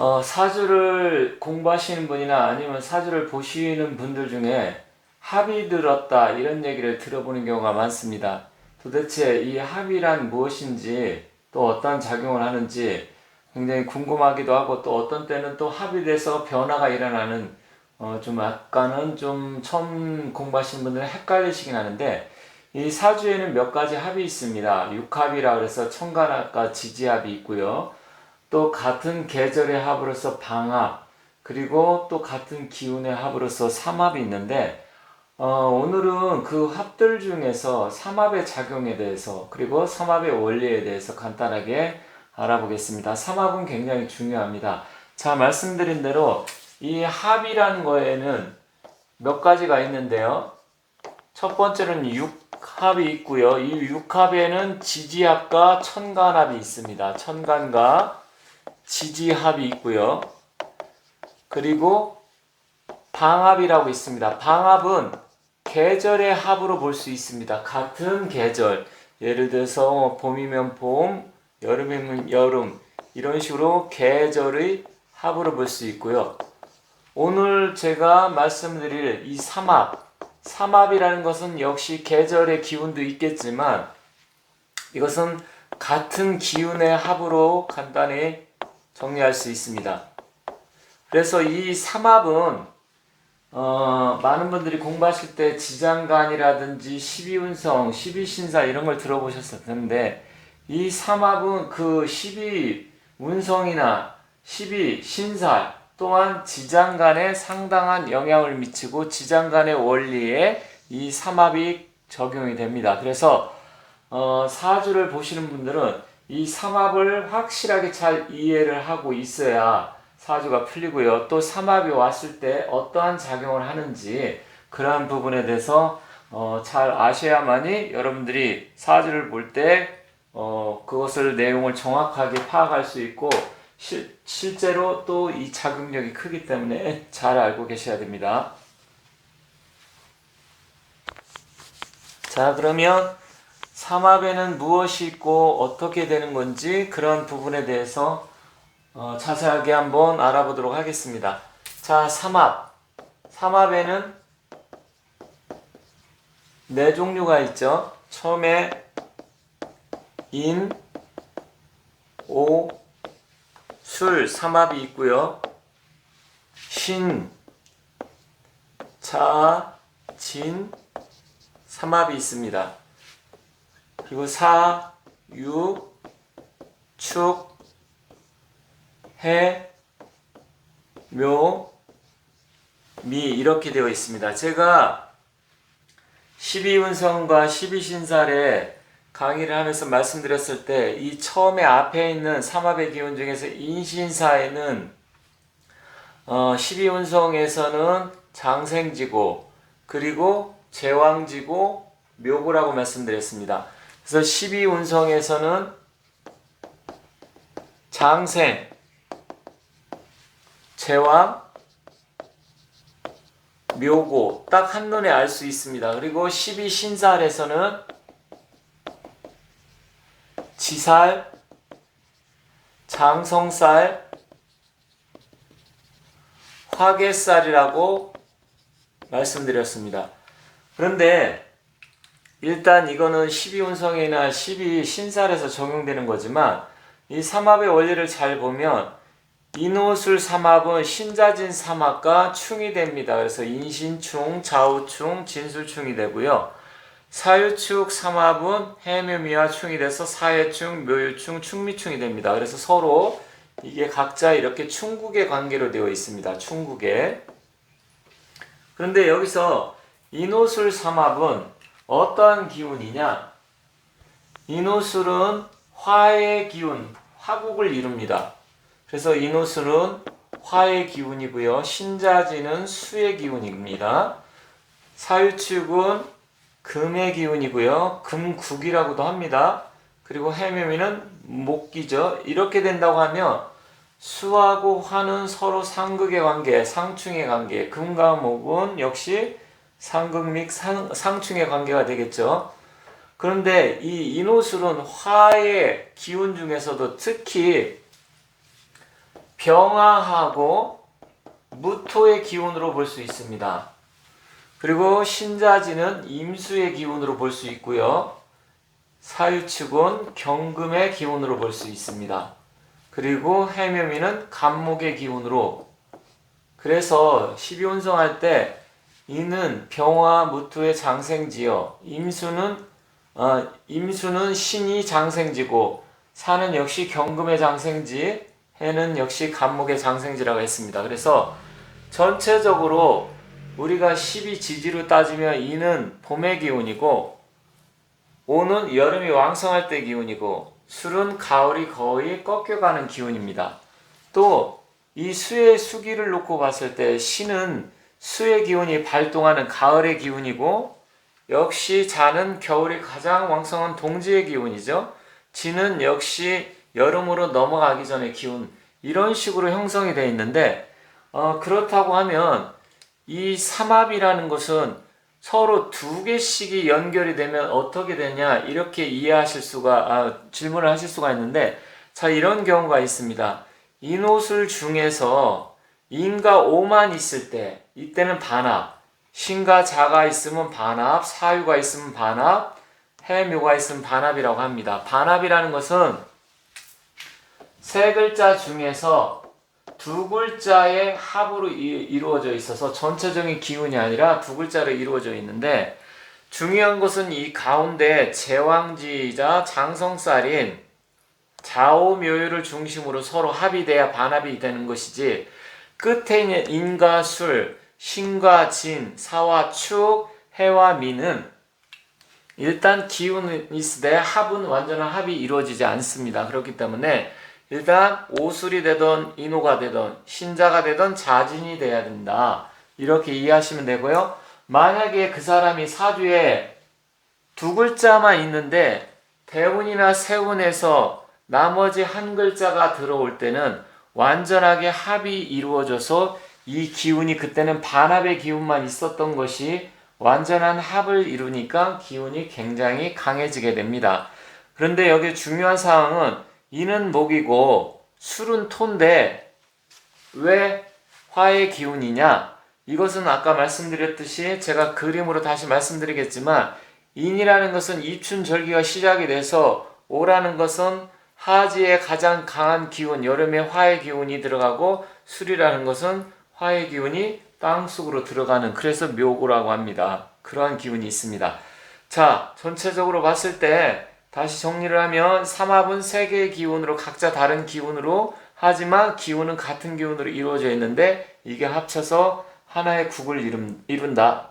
어, 사주를 공부하시는 분이나 아니면 사주를 보시는 분들 중에 합이 들었다 이런 얘기를 들어보는 경우가 많습니다. 도대체 이 합이란 무엇인지 또 어떤 작용을 하는지 굉장히 궁금하기도 하고 또 어떤 때는 또 합이 돼서 변화가 일어나는 어, 좀 약간은 좀 처음 공부하시는 분들은 헷갈리시긴 하는데 이 사주에는 몇 가지 합이 있습니다. 육합이라 그래서 청간합과 지지합이 있고요. 또 같은 계절의 합으로서 방합 그리고 또 같은 기운의 합으로서 삼합이 있는데 어, 오늘은 그 합들 중에서 삼합의 작용에 대해서 그리고 삼합의 원리에 대해서 간단하게 알아보겠습니다. 삼합은 굉장히 중요합니다. 자 말씀드린 대로 이 합이라는 거에는 몇 가지가 있는데요. 첫 번째는 육합이 있고요. 이 육합에는 지지합과 천간합이 있습니다. 천간과 지지합이 있고요. 그리고 방합이라고 있습니다. 방합은 계절의 합으로 볼 수 있습니다. 같은 계절. 예를 들어서 봄이면 봄, 여름이면 여름. 이런 식으로 계절의 합으로 볼 수 있고요. 오늘 제가 말씀드릴 이 삼합. 삼합이라는 것은 역시 계절의 기운도 있겠지만 이것은 같은 기운의 합으로 간단히 정리할 수 있습니다. 그래서 이 삼합은 어, 많은 분들이 공부하실 때 지장간이라든지 12운성, 12신사 이런 걸 들어보셨을 텐데 이 삼합은 그 12운성이나 12신사 또한 지장간에 상당한 영향을 미치고 지장간의 원리에 이 삼합이 적용이 됩니다. 그래서 어, 사주를 보시는 분들은 이 삼합을 확실하게 잘 이해를 하고 있어야 사주가 풀리고요. 또 삼합이 왔을 때 어떠한 작용을 하는지 그러한 부분에 대해서 어, 잘 아셔야만이 여러분들이 사주를 볼때 어, 그것을 내용을 정확하게 파악할 수 있고 실, 실제로 또이 작용력이 크기 때문에 잘 알고 계셔야 됩니다. 자, 그러면 삼합에는 무엇이 있고 어떻게 되는 건지 그런 부분에 대해서 어, 자세하게 한번 알아보도록 하겠습니다. 자, 삼합. 삼합에는 네 종류가 있죠. 처음에 인, 오, 술 삼합이 있고요. 신, 자, 진 삼합이 있습니다. 그리고 사, 유, 축, 해, 묘, 미 이렇게 되어 있습니다. 제가 12운성과 12신살에 강의를 하면서 말씀드렸을 때 이 처음에 앞에 있는 삼합의 기운 중에서 인신사에는 어, 12운성에서는 장생지고 그리고 제왕지고 묘고라고 말씀드렸습니다. 그래서 12운성에서는 장생, 제왕, 묘고 딱 한눈에 알 수 있습니다. 그리고 12신살에서는 지살, 장성살, 화개살이라고 말씀드렸습니다. 그런데 일단 이거는 12운성이나 12신살에서 적용되는 거지만 이 삼합의 원리를 잘 보면 인호술 삼합은 신자진 삼합과 충이 됩니다. 그래서 인신충, 좌우충, 진술충이 되고요. 사유축 삼합은 해묘미와 충이 돼서 사해충, 묘유충, 충미충이 됩니다. 그래서 서로 이게 각자 이렇게 충국의 관계로 되어 있습니다. 충국에. 그런데 여기서 인호술 삼합은 어떠한 기운이냐? 인호술은 화의 기운, 화국을 이룹니다. 그래서 인호술은 화의 기운이고요. 신자지는 수의 기운입니다. 사유축은 금의 기운이고요. 금국이라고도 합니다. 그리고 해묘미는 목기죠. 이렇게 된다고 하면 수하고 화는 서로 상극의 관계, 상충의 관계, 금과 목은 역시 상극 및 상, 상충의 관계가 되겠죠. 그런데 이 인호술은 화의 기운 중에서도 특히 병화하고 무토의 기운으로 볼 수 있습니다. 그리고 신자지는 임수의 기운으로 볼 수 있고요. 사유축은 경금의 기운으로 볼 수 있습니다. 그리고 해묘미는 간목의 기운으로 그래서 12운성 할때 이는 병화 무토의 장생지요. 임수는 어, 임수는 신이 장생지고 사는 역시 경금의 장생지, 해는 역시 간목의 장생지라고 했습니다. 그래서 전체적으로 우리가 12지지로 따지면 이는 봄의 기운이고 오는 여름이 왕성할 때 기운이고 술은 가을이 거의 꺾여가는 기운입니다. 또 이 수의 수기를 놓고 봤을 때 신은 수의 기운이 발동하는 가을의 기운이고 역시 자는 겨울이 가장 왕성한 동지의 기운이죠. 지는 역시 여름으로 넘어가기 전의 기운 이런 식으로 형성이 되어 있는데 어, 그렇다고 하면 이 삼합이라는 것은 서로 두 개씩이 연결이 되면 어떻게 되냐 이렇게 이해하실 수가 아, 질문을 하실 수가 있는데 자 이런 경우가 있습니다. 인호술 중에서 인과 오만 있을 때 이때는 반합, 신과 자가 있으면 반합, 사유가 있으면 반합, 해묘가 있으면 반합이라고 합니다. 반합이라는 것은 세 글자 중에서 두 글자의 합으로 이, 루어져 있어서 전체적인 기운이 아니라 두 글자로 이루어져 있는데 중요한 것은 이 가운데 제왕지자 장성살인 좌우묘유를 중심으로 서로 합이 돼야 반합이 되는 것이지 끝에 있는 인과 술, 신과 진, 사와 축, 해와 미는 일단 기운이 있으되 합은 완전한 합이 이루어지지 않습니다. 그렇기 때문에 일단 오술이 되던 인호가 되던 신자가 되던 자진이 돼야 된다. 이렇게 이해하시면 되고요. 만약에 그 사람이 사주에 두 글자만 있는데 대운이나 세운에서 나머지 한 글자가 들어올 때는 완전하게 합이 이루어져서 이 기운이 그때는 반합의 기운만 있었던 것이 완전한 합을 이루니까 기운이 굉장히 강해지게 됩니다. 그런데 여기 중요한 사항은 이는 목이고 술은 토인데 왜 화의 기운이냐? 이것은 아까 말씀드렸듯이 제가 그림으로 다시 말씀드리겠지만 인이라는 것은 입춘절기가 시작이 돼서 오라는 것은 하지의 가장 강한 기운, 여름의 화의 기운이 들어가고 술이라는 것은 화의 기운이 땅 속으로 들어가는 그래서 묘고라고 합니다. 그러한 기운이 있습니다. 자, 전체적으로 봤을 때 다시 정리를 하면 삼합은 세 개의 기운으로 각자 다른 기운으로 하지만 기운은 같은 기운으로 이루어져 있는데 이게 합쳐서 하나의 국을 이룬, 다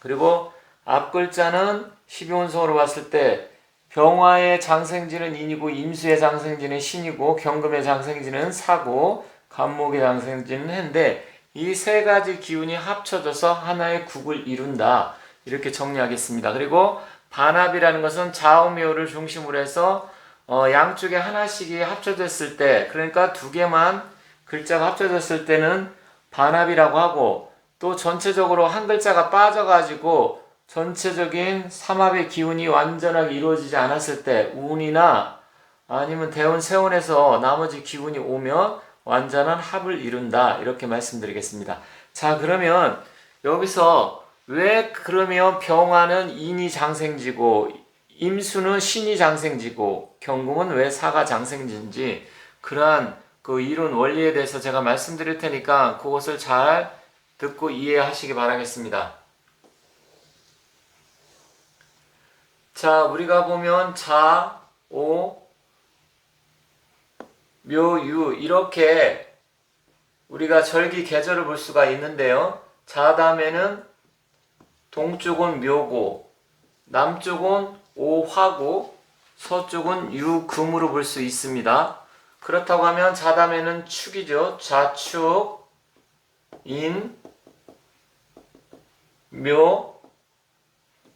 그리고 앞 글자는 12원성으로 봤을 때 병화의 장생지는 인이고 임수의 장생지는 신이고 경금의 장생지는 사고 간목의 장생지는 해인데 이 세 가지 기운이 합쳐져서 하나의 국을 이룬다. 이렇게 정리하겠습니다. 그리고 반합이라는 것은 좌우묘를 중심으로 해서 어, 양쪽에 하나씩이 합쳐졌을 때 그러니까 두 개만 글자가 합쳐졌을 때는 반합이라고 하고 또 전체적으로 한 글자가 빠져가지고 전체적인 삼합의 기운이 완전하게 이루어지지 않았을 때 운이나 아니면 대운 세운에서 나머지 기운이 오면 완전한 합을 이룬다 이렇게 말씀드리겠습니다. 자 그러면 여기서 왜 그러면 병화는 인이 장생지고 임수는 신이 장생지고 경금은 왜 사가 장생지인지 그러한 그 이론 원리에 대해서 제가 말씀드릴 테니까 그것을 잘 듣고 이해하시기 바라겠습니다. 자, 우리가 보면 자, 오, 묘, 유 이렇게 우리가 절기 계절을 볼 수가 있는데요. 자 다음에는 동쪽은 묘고, 남쪽은 오화고, 서쪽은 유금으로 볼 수 있습니다. 그렇다고 하면 자담에는 축이죠. 좌축, 인, 묘,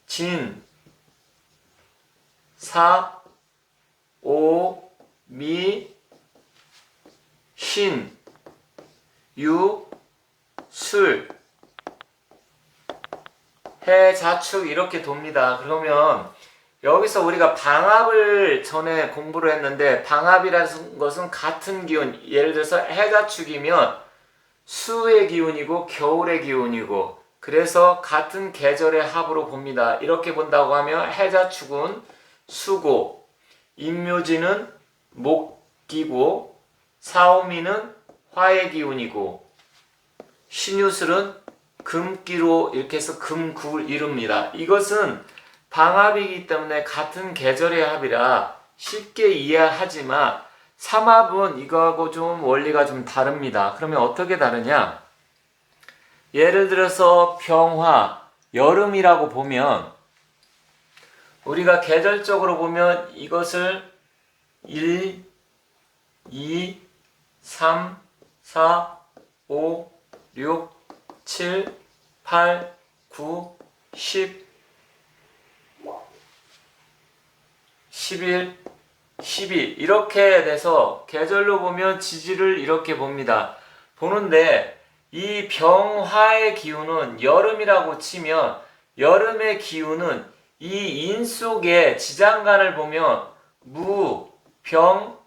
진, 사, 오, 미, 신, 유, 술, 해, 자축 이렇게 돕니다. 그러면 여기서 우리가 방합을 전에 공부를 했는데 방합이라는 것은 같은 기운 예를 들어서 해가 축이면 수의 기운이고 겨울의 기운이고 그래서 같은 계절의 합으로 봅니다. 이렇게 본다고 하면 해자축은 수고, 임묘지는 목기고, 사오미는 화의 기운이고, 신유술은 금기로 이렇게 해서 금구를 이룹니다. 이것은 방합이기 때문에 같은 계절의 합이라 쉽게 이해하지만 삼합은 이거하고 좀 원리가 좀 다릅니다. 그러면 어떻게 다르냐? 예를 들어서 병화, 여름이라고 보면 우리가 계절적으로 보면 이것을 1, 2, 3, 4, 5, 6, 7, 8, 9, 10, 11, 12 이렇게 돼서 계절로 보면 지지를 이렇게 봅니다. 보는데 이 병화의 기운은 여름이라고 치면 여름의 기운은 이 인 속에 지장간을 보면 무, 병,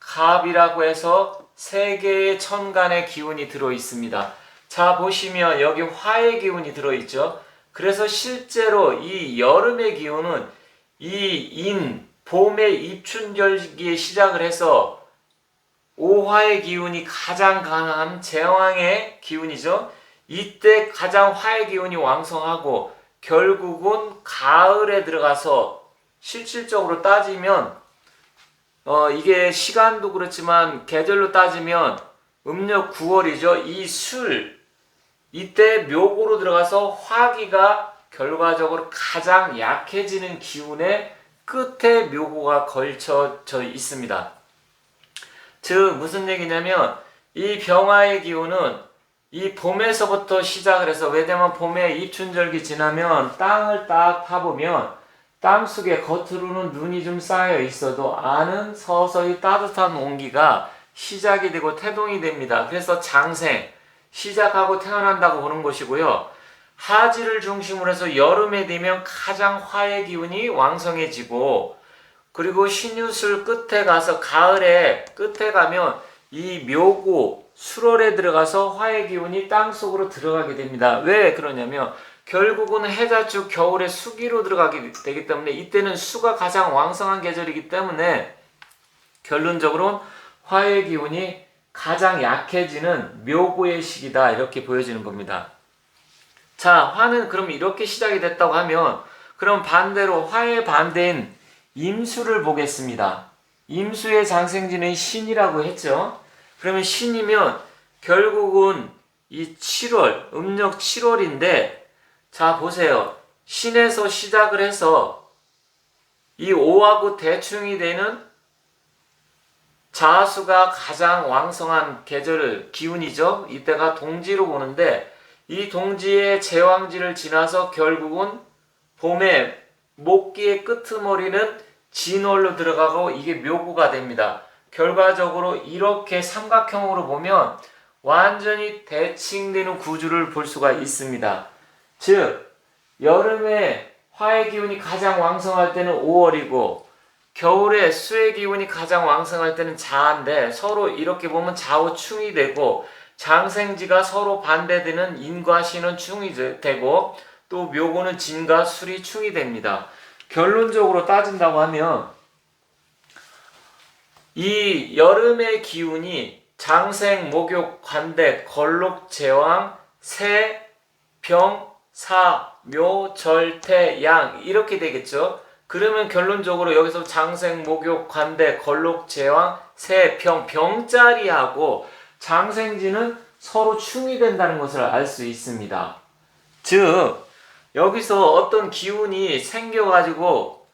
갑이라고 해서 세 개의 천간의 기운이 들어 있습니다. 자 보시면 여기 화의 기운이 들어 있죠. 그래서 실제로 이 여름의 기운은 이 인, 봄의 입춘절기에 시작을 해서 오화의 기운이 가장 강한 제왕의 기운이죠. 이때 가장 화의 기운이 왕성하고 결국은 가을에 들어가서 실질적으로 따지면 어 이게 시간도 그렇지만 계절로 따지면 음력 9월이죠. 이 술 이때 묘고로 들어가서 화기가 결과적으로 가장 약해지는 기운의 끝에 묘고가 걸쳐져 있습니다. 즉 무슨 얘기냐면 이 병화의 기운은 이 봄에서부터 시작을 해서 왜냐면 봄에 입춘절기 지나면 땅을 딱 파보면 땅 속에 겉으로는 눈이 좀 쌓여 있어도 안은 서서히 따뜻한 온기가 시작이 되고 태동이 됩니다. 그래서 장생 시작하고 태어난다고 보는 것이고요. 하지를 중심으로 해서 여름에 되면 가장 화의 기운이 왕성해지고 그리고 신유술 끝에 가서 가을에 끝에 가면 이 묘고 수월에 들어가서 화의 기운이 땅 속으로 들어가게 됩니다. 왜 그러냐면 결국은 해자축 겨울에 수기로 들어가게 되기 때문에 이때는 수가 가장 왕성한 계절이기 때문에 결론적으로 화의 기운이 가장 약해지는 묘고의 시기다 이렇게 보여지는 겁니다. 자, 화는 그럼 이렇게 시작이 됐다고 하면 그럼 반대로 화의 반대인 임수를 보겠습니다. 임수의 장생지는 신이라고 했죠. 그러면 신이면 결국은 이 7월, 음력 7월인데 자 보세요. 신에서 시작을 해서 이 5하고 대충이 되는 자수가 가장 왕성한 계절 기운이죠. 이때가 동지로 보는데 이 동지의 제왕지를 지나서 결국은 봄에 목기의 끄트머리는 진월로 들어가고 이게 묘구가 됩니다. 결과적으로 이렇게 삼각형으로 보면 완전히 대칭되는 구조를 볼 수가 있습니다. 즉, 여름에 화의 기운이 가장 왕성할 때는 5월이고, 겨울에 수의 기운이 가장 왕성할 때는 자인데, 서로 이렇게 보면 좌우충이 되고, 장생지가 서로 반대되는 인과 신은 충이 되고, 또 묘고는 진과 술이 충이 됩니다. 결론적으로 따진다고 하면 이 여름의 기운이 장생, 목욕, 관대, 걸록, 제왕, 새, 병, 사, 묘, 절, 태, 양 이렇게 되겠죠. 그러면 결론적으로 여기서 장생, 목욕, 관대, 걸록, 제왕, 새, 병, 병자리하고 장생지는 서로 충이 된다는 것을 알 수 있습니다. 즉 여기서 어떤 기운이 생겨가지고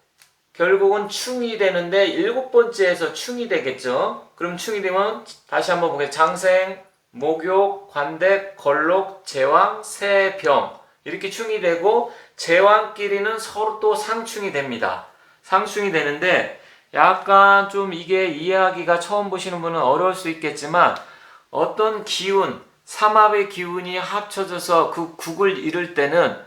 결국은 충이 되는데 일곱 번째에서 충이 되겠죠. 그럼 충이 되면 다시 한번 보겠습니다. 장생, 목욕, 관대, 걸록, 제왕, 세 병 이렇게 충이 되고 제왕끼리는 서로 또 상충이 됩니다. 상충이 되는데 약간 좀 이게 이해하기가 처음 보시는 분은 어려울 수 있겠지만 어떤 기운, 삼합의 기운이 합쳐져서 그 국을 이룰 때는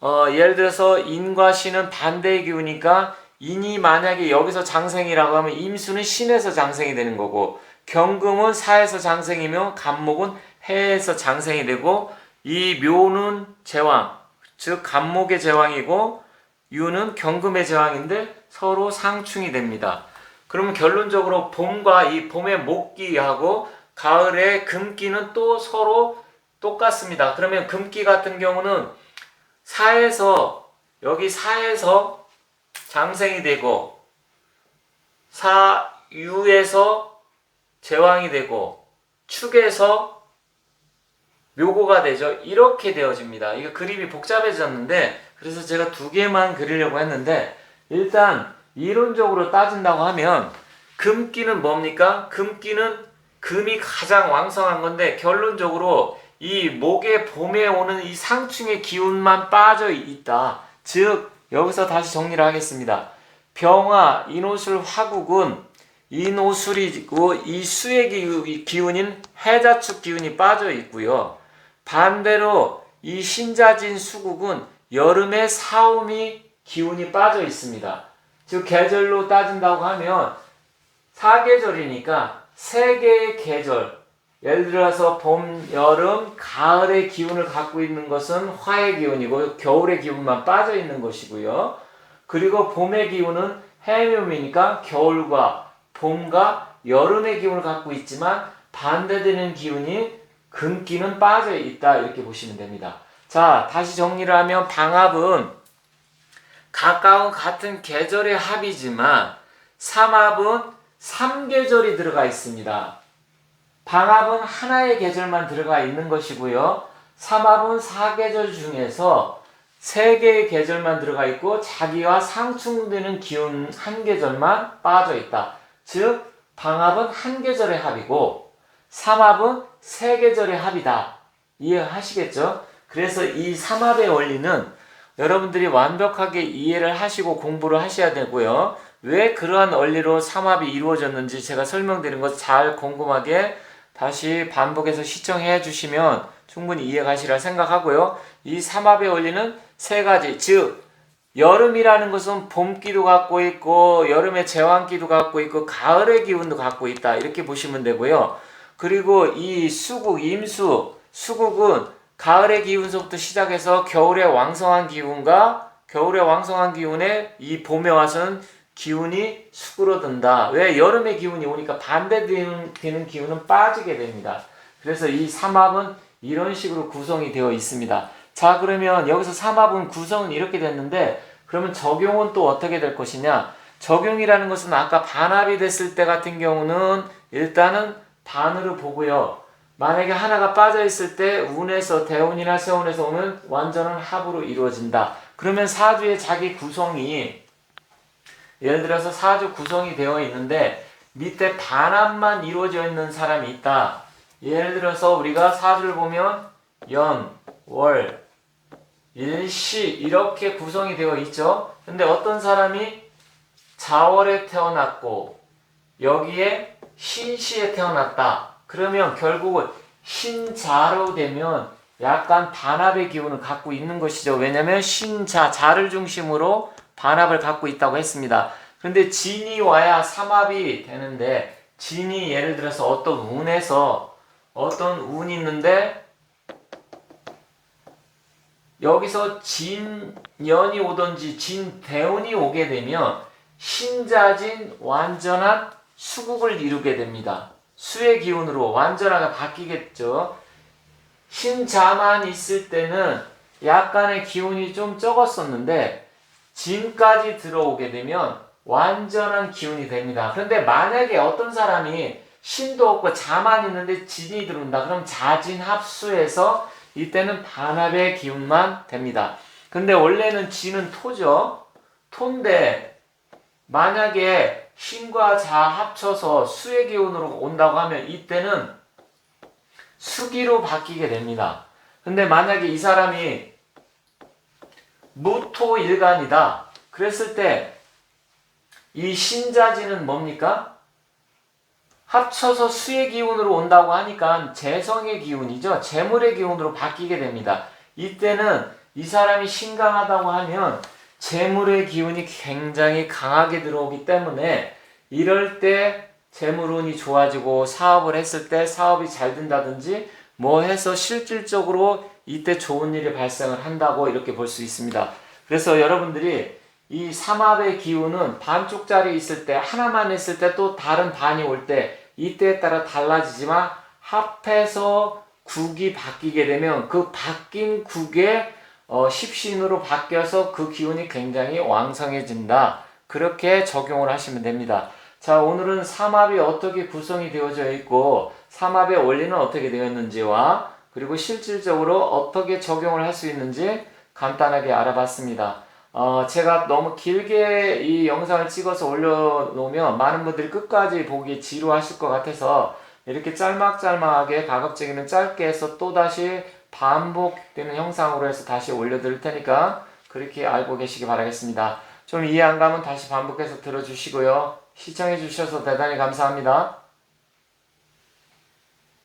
어, 예를 들어서 인과 신은 반대의 기운이니까 인이 만약에 여기서 장생이라고 하면 임수는 신에서 장생이 되는 거고 경금은 사에서 장생이며 간목은 해에서 장생이 되고 이 묘는 제왕 즉 간목의 제왕이고 유는 경금의 제왕인데 서로 상충이 됩니다. 그러면 결론적으로 봄과 이 봄의 목기하고 가을의 금기는 또 서로 똑같습니다. 그러면 금기 같은 경우는 사에서 여기 사에서 장생이 되고 사유에서 제왕이 되고 축에서 묘고가 되죠. 이렇게 되어집니다. 이거 그림이 복잡해졌는데 그래서 제가 두 개만 그리려고 했는데 일단 이론적으로 따진다고 하면 금기는 뭡니까? 금기는 금이 가장 왕성한 건데 결론적으로 이 목의 봄에 오는 이 상충의 기운만 빠져 있다. 즉 여기서 다시 정리를 하겠습니다. 병화 인호술 화국은 인호술이고 이 수의 기운인 해자축 기운이 빠져 있고요. 반대로 이 신자진 수국은 여름에 사음이 기운이 빠져 있습니다. 즉 계절로 따진다고 하면 사계절이니까 세 개의 계절 예를 들어서 봄, 여름, 가을의 기운을 갖고 있는 것은 화의 기운이고 겨울의 기운만 빠져 있는 것이고요. 그리고 봄의 기운은 해묘이니까 겨울과 봄과 여름의 기운을 갖고 있지만 반대되는 기운이 금기는 빠져 있다 이렇게 보시면 됩니다. 자, 다시 정리를 하면 방합은 가까운 같은 계절의 합이지만 삼합은 3계절이 들어가 있습니다. 방합은 하나의 계절만 들어가 있는 것이고요. 삼합은 4계절 중에서 3개의 계절만 들어가 있고 자기와 상충되는 기운 한 계절만 빠져 있다. 즉 방합은 한 계절의 합이고 삼합은 세 계절의 합이다. 이해하시겠죠? 그래서 이 삼합의 원리는 여러분들이 완벽하게 이해를 하시고 공부를 하셔야 되고요. 왜 그러한 원리로 삼합이 이루어졌는지 제가 설명드린 것 잘 궁금하게 다시 반복해서 시청해 주시면 충분히 이해가시라 생각하고요. 이 삼합의 원리는 세 가지, 즉 여름이라는 것은 봄기도 갖고 있고 여름의 제왕기도 갖고 있고 가을의 기운도 갖고 있다 이렇게 보시면 되고요. 그리고 이 수국 임수 수국은 가을의 기운서부터 시작해서 겨울의 왕성한 기운과 겨울의 왕성한 기운에 이 봄에 와서는 기운이 수그러든다. 왜 여름의 기운이 오니까 반대되는 되는 기운은 빠지게 됩니다. 그래서 이 삼합은 이런 식으로 구성이 되어 있습니다. 자 그러면 여기서 삼합은 구성은 이렇게 됐는데 그러면 적용은 또 어떻게 될 것이냐? 적용이라는 것은 아까 반합이 됐을 때 같은 경우는 일단은 반으로 보고요. 만약에 하나가 빠져 있을 때 운에서 대운이나 세운에서 오는 완전한 합으로 이루어진다. 그러면 사주의 자기 구성이 예를 들어서 사주 구성이 되어 있는데 밑에 반합만 이루어져 있는 사람이 있다. 예를 들어서 우리가 사주를 보면 연, 월, 일시 이렇게 구성이 되어 있죠. 근데 어떤 사람이 자월에 태어났고 여기에 신시에 태어났다. 그러면 결국은 신자로 되면 약간 반합의 기운을 갖고 있는 것이죠. 왜냐면 신자, 자를 중심으로 반합을 갖고 있다고 했습니다. 그런데 진이 와야 삼합이 되는데 진이 예를 들어서 어떤 운에서 어떤 운이 있는데 여기서 진연이 오든지 진대운이 오게 되면 신자진 완전한 수국을 이루게 됩니다. 수의 기운으로 완전하게 바뀌겠죠. 신자만 있을 때는 약간의 기운이 좀 적었었는데 진까지 들어오게 되면 완전한 기운이 됩니다. 그런데 만약에 어떤 사람이 신도 없고 자만 있는데 진이 들어온다. 그럼 자진 합수해서 이때는 반합의 기운만 됩니다. 근데 원래는 진은 토죠. 토인데 만약에 신과 자 합쳐서 수의 기운으로 온다고 하면 이때는 수기로 바뀌게 됩니다. 근데 만약에 이 사람이 무토일간이다. 그랬을 때 이 신자지는 뭡니까? 합쳐서 수의 기운으로 온다고 하니까 재성의 기운이죠. 재물의 기운으로 바뀌게 됩니다. 이때는 이 사람이 신강하다고 하면 재물의 기운이 굉장히 강하게 들어오기 때문에 이럴 때 재물운이 좋아지고 사업을 했을 때 사업이 잘 된다든지 뭐 해서 실질적으로 이때 좋은 일이 발생을 한다고 이렇게 볼 수 있습니다. 그래서 여러분들이 이 삼합의 기운은 반쪽짜리 있을 때 하나만 있을 때 또 다른 반이 올 때 이때에 따라 달라지지만 합해서 국이 바뀌게 되면 그 바뀐 국의 어, 십신으로 바뀌어서 그 기운이 굉장히 왕성해진다. 그렇게 적용을 하시면 됩니다. 자, 오늘은 삼합이 어떻게 구성이 되어져 있고 삼합의 원리는 어떻게 되어 있는지와 그리고 실질적으로 어떻게 적용을 할 수 있는지 간단하게 알아봤습니다. 어, 제가 너무 길게 이 영상을 찍어서 올려놓으면 많은 분들이 끝까지 보기 지루하실 것 같아서 이렇게 짤막짤막하게 가급적이면 짧게 해서 또다시 반복되는 형상으로 해서 다시 올려드릴 테니까 그렇게 알고 계시기 바라겠습니다. 좀 이해 안 가면 다시 반복해서 들어주시고요. 시청해 주셔서 대단히 감사합니다.